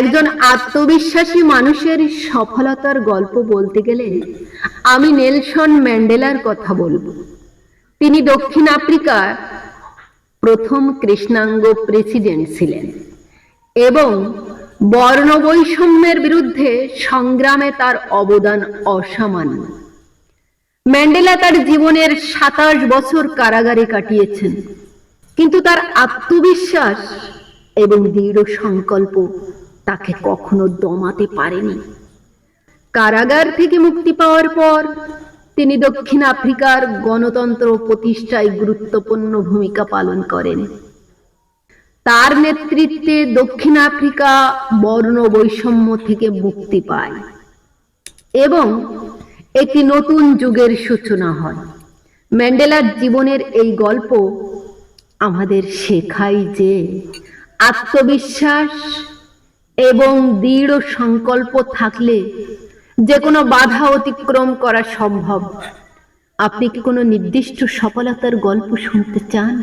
একজন আত্মবিশ্বাসী মানুষের সফলতার গল্প বলতে গেলে আমি নেলসন ম্যান্ডেলার কথা বলব। তিনি দক্ষিণ আফ্রিকার প্রথম কৃষ্ণাঙ্গ প্রেসিডেন্ট ছিলেন এবং বর্ণবৈষম্যের বিরুদ্ধে সংগ্রামে তার অবদান অসামান্য। ম্যান্ডেলা তার জীবনের সাতাশ বছর কারাগারে কাটিয়েছেন, কিন্তু তার আত্মবিশ্বাস এবং দৃঢ় সংকল্প তাকে কখনো দমাতে পারেনি। কারাগার থেকে মুক্তি পাওয়ার পর, তিনি দক্ষিণ আফ্রিকার গণতন্ত্র প্রতিষ্ঠায় গুরুত্বপূর্ণ ভূমিকা পালন করেন। তার নেতৃত্বে দক্ষিণ আফ্রিকা বর্ণ বৈষম্য থেকে মুক্তি পায় এবং একটি নতুন যুগের সূচনা হয়। ম্যান্ডেলার জীবনের এই গল্প আমাদের শেখায় যে আত্মবিশ্বাস এবং দৃঢ় সংকল্প থাকলে যে কোনো বাধা অতিক্রম করা সম্ভব। আপনি কি কোনো নির্দিষ্ট সফলতার গল্প শুনতে চান?